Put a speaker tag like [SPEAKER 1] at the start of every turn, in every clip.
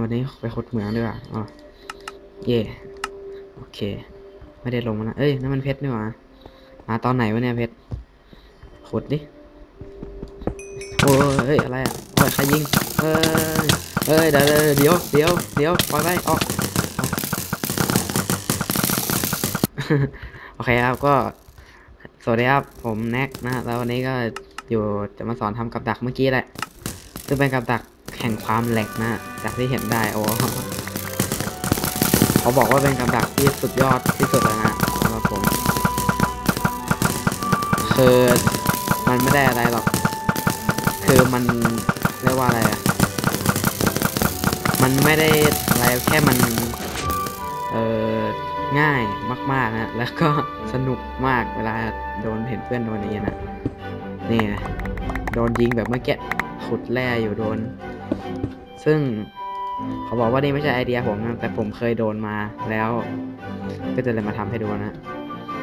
[SPEAKER 1] วันนี้ไปขุดเหมืองดีกว่าอ๋อเย่โอเค ไม่ได้ลงมานะเอ้ยนั่นมันเพชรนี่หว่ามาตอนไหนวะเนี่ยเพชรขุดดิโอ้ยเฮ้ยอะไรอะโอ้ยใครยิงเอ้ยเอ้ยเดี๋ยวเดี๋ยวเดี๋ยวเดี๋ยวปล่อยไปออกอโอเคครับก็สวัสดีครับผมแน็กนะแล้ววันนี้ก็อยู่จะมาสอนทำกับดักเมื่อกี้แหละซึ่งเป็นกับดัก ห่งความแหลกนะ จากที่เห็นได้โอ้เขาบอกว่าเป็นกับดักที่สุดยอดที่สุดแล้วนะสำหรับผมคือมันไม่ได้อะไรหรอก คือมันเรียกว่าอะไรอะมันไม่ได้อะไรแค่มันเออง่ายมากๆนะแล้วก็สนุกมากเวลาโดนเห็นเพื่อนโดนอย่างนี้ยนะนี่ไงโดนยิงแบบเมื่อกี้ขุดแร่อยู่โดน ซึ่งเขาบอกว่านี่ไม่ใช่ไอเดียผมนะแต่ผมเคยโดนมาแล้ว ก็จะเลยมาทำให้ดูนะ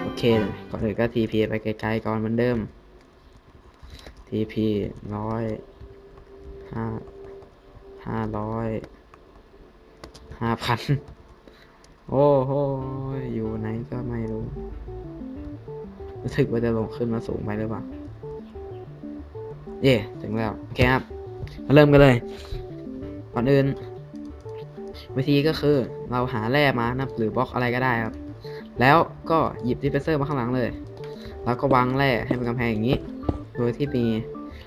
[SPEAKER 1] โอเค ก่อนอื่นก็ TP ไปไกลๆก่อนเหมือนเดิม TP ร้อยห้าห้าร้อยห้าพันโอ้โห อยู่ไหนก็ไม่รู้ รู้สึกว่าจะลงขึ้นมาสูงไปหรือเปล่า เย่ ถึงแล้ว โอเคครับ มาเริ่มกันเลย ก่อนอื่น วิธีก็คือเราหาแร่มานะหรือบล็อกอะไรก็ได้ครับ แล้วก็หยิบดิสเพเซอร์มาข้างหลังเลย แล้วก็วางแร่ให้เป็นกำแพงอย่างนี้ โดยที่มี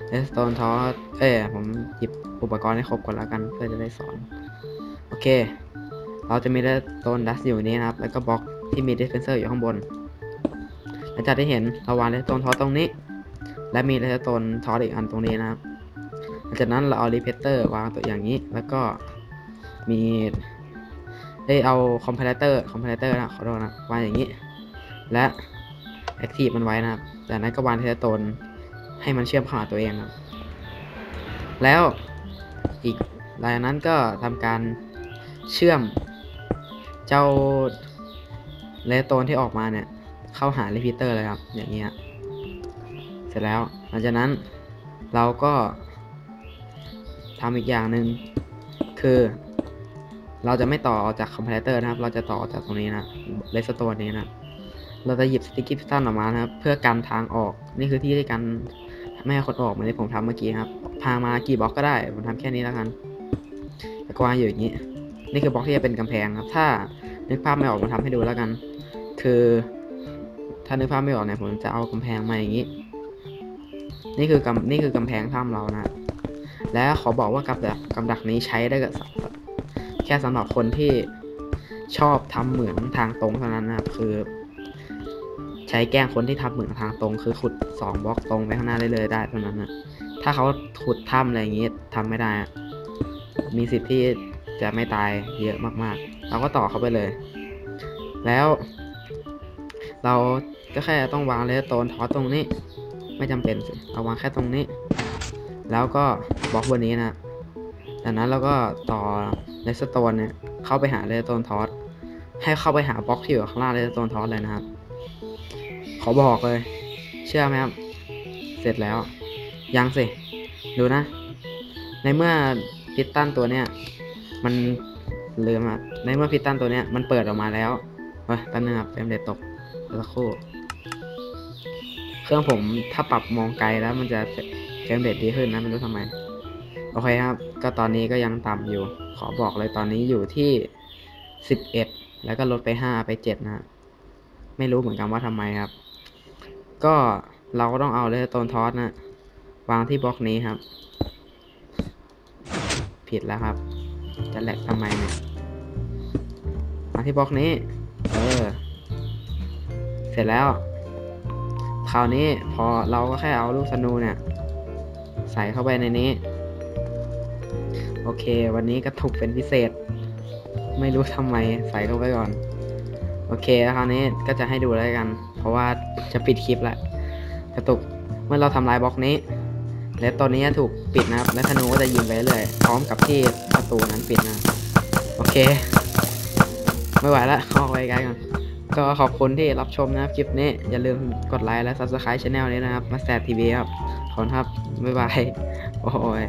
[SPEAKER 1] เ s สโตนทอสเอ้ยผมหยิบอุปกรณ์ให้ครบก่อนแล้วกันเพื่อจะได้สอน โอเค เราจะมีเ s สโตนดัสอยู่นี้นะครับ แล้วก็บล็อกที่มีดิสเพนเซอร์อยู่ข้างบนหลังจากที่เห็นเราวางเ s สโตนทอสตรงนี้ และมีเ s สโตนทอสอีกอันตรงนี้นะครับ หลังจากนั้นเราเอารีเพเตอร์วางตัวอย่างนี้ แล้วก็มีได้เอาคอมเพลเตอร์คอมเพลเตอร์นะขอโทษนะวางอย่างนี้ และแอคทีฟมันไว้นะครับ จากนั้นก็วางเทสโตนให้มันเชื่อมเข้าหาตัวเองครับ แล้วอีกหลังจากนั้นก็ทำการเชื่อมเจ้าเลโตนที่ออกมาเนี่ย เข้าหารีพิเตอร์เลยครับ อย่างเงี้ยเสร็จแล้ว หลังจากนั้นเราก็ ทำอีกอย่างหนึ่งคือ เราจะไม่ต่อออกจากคอมเพลเตอร์นะครับ เราจะต่อจากตรงนี้นะเลสโตนนี้นะเราจะหยิบสติ๊กกี้พิสตันออกมานะครับ เพื่อกันทางออกนี่คือที่ที่กันไม่ให้คนออกเหมือนที่ผมทำเมื่อกี้ครับ พามากี่บล็อกก็ได้ผมทำแค่นี้แล้วกันแล้วก็วางอยู่อย่างนี้ นี่คือบล็อกที่จะเป็นกำแพงครับ ถ้านึกภาพไม่ออกผมทำให้ดูแล้วกัน คือถ้านึกภาพไม่ออกเนี่ยผมจะเอากำแพงมาอย่างนี้ นี่คือกำนี่คือกำแพงถ้ำเรานะ และขอบอกว่ากับดักกำดักนี้ใช้ได้กับแค่สำหรับคนที่ชอบทำเหมืองทางตรงเท่านั้นนะครับคือ ใช้แกล้งคนที่ทำเหมืองทางตรง คือขุดสองบล็อกตรงไปข้างหน้าได้เลยได้เท่านั้นนะถ้าเขาขุดถ้ำอะไรอย่างงี้ทำไม่ได้ มีสิทธิ์ที่จะไม่ตายเยอะมากๆ เราก็ต่อเขาไปเลย แล้ว เราก็แค่ต้องวางเลสโตนทอตรงนี้ ไม่จำเป็นสิเอาวางแค่ตรงนี้ แล้วก็บล็อกบนนี้นะจากนั้นเราก็ต่อเลสโตนเนี่ยเข้าไปหาเลสโตนทอสให้เข้าไปหาบล็อกที่อยู่ข้างล่างเลสโตนทอสเลยนะครับ ขอบอกเลย เชื่อไหมครับ เสร็จแล้ว ยังสิ ดูนะ ในเมื่อพิตตันตัวเนี้ยมันลืมอะในเมื่อพิตตันตัวเนี้ยมันเปิดออกมาแล้วเฮ้ยแป๊บนึงครับเฟรมเรทตกสักครู่ เครื่องผมถ้าปรับมองไกลแล้วมันจะ เฟรมเรทดีขึ้นนะไม่รู้ทำไม โอเคครับ ก็ตอนนี้ก็ยังต่ำอยู่ ขอบอกเลยตอนนี้อยู่ที่สิบเอ็ดแล้วก็ลดไปห้าไปเจ็ดนะไม่รู้เหมือนกันว่าทำไมครับ ก็เราก็ต้องเอาเลสโตนทอสนะ วางที่บล็อกนี้ครับ ผิดแล้วครับ จะแหลกทำไมเนี่ยมาที่บล็อกนี้ เออ เสร็จแล้ว คราวนี้พอเราก็แค่เอาลูกธนูเนี่ย ใส่เข้าไปในนี้ โอเค วันนี้กระตุกเป็นพิเศษ ไม่รู้ทำไมใส่เข้าไปก่อน โอเคแล้วคราวนี้ก็จะให้ดูแล้วกัน เพราะว่าจะปิดคลิปแหละกระตุกเมื่อเราทำลายบล็อกนี้ และตัวนี้ถูกปิดนะครับและธนูก็จะยิงไปเรื่อยพร้อมกับที่ประตูนั้นปิดนะโอเค ไม่ไหวแล้วออไปไกลก่อนก็ขอบคุณที่รับชมนะครับคลิปนี้ อย่าลืมกดไลค์และ subscribe channel นี้นะครับมาแสบทีวีครับ ขอบคุณครับ บ๊ายบาย โอ้ย